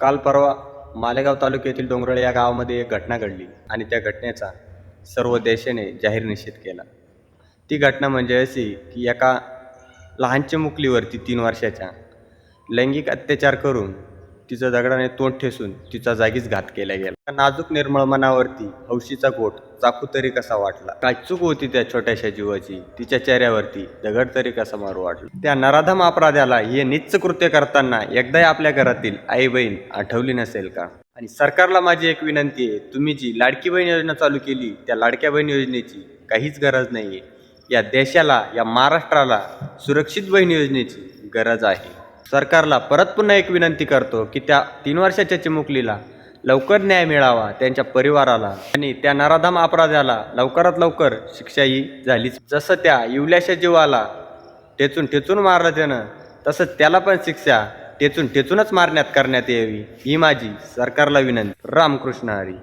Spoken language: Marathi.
काल परवा मालेगाव तालुक्यातील डोंगरळ या गावामध्ये एक घटना घडली आणि त्या घटनेचा सर्व देशाने जाहीर निषेध केला. ती घटना म्हणजे अशी की एका लहानच्या मुकलीवरती तीन वर्षाच्या लैंगिक अत्याचार करून तिचं दगडाने तोंड ठेसून तिचा जागीच घात केला गेला. नाजूक निर्मळ मनावरती हौशीचा गोट चाकू तरी कसा वाटला? काय चूक होती त्या छोट्याशा जीवाची? तिच्या चेहऱ्यावरती दगड तरी कसा मारू वाटला? त्या नराधम अपराध्याला हे निच्च कृत्य करताना एकदाही आपल्या घरातील आई बहीण आठवली नसेल का? आणि सरकारला माझी एक विनंती आहे तुम्ही जी लाडकी बहीण योजना चालू केली त्या लाडक्या बहीण योजनेची काहीच गरज नाही आहे या देशाला या महाराष्ट्राला सुरक्षित बहीण योजनेची गरज आहे. सरकारला परत पुन्हा एक विनंती करतो की त्या तीन वर्षाच्या चिमुकलीला लवकर न्याय मिळावा त्यांच्या परिवाराला आणि त्या नराधाम अपराध्याला लवकरात लवकर शिक्षा ही झालीच. जसं त्या इवल्याच्या जीवाला टेचून टेचून मारलं त्यानं तसंच त्याला पण शिक्षा टेचून टेचूनच मारण्यात करण्यात यावी ही माझी सरकारला विनंती. रामकृष्ण हरी.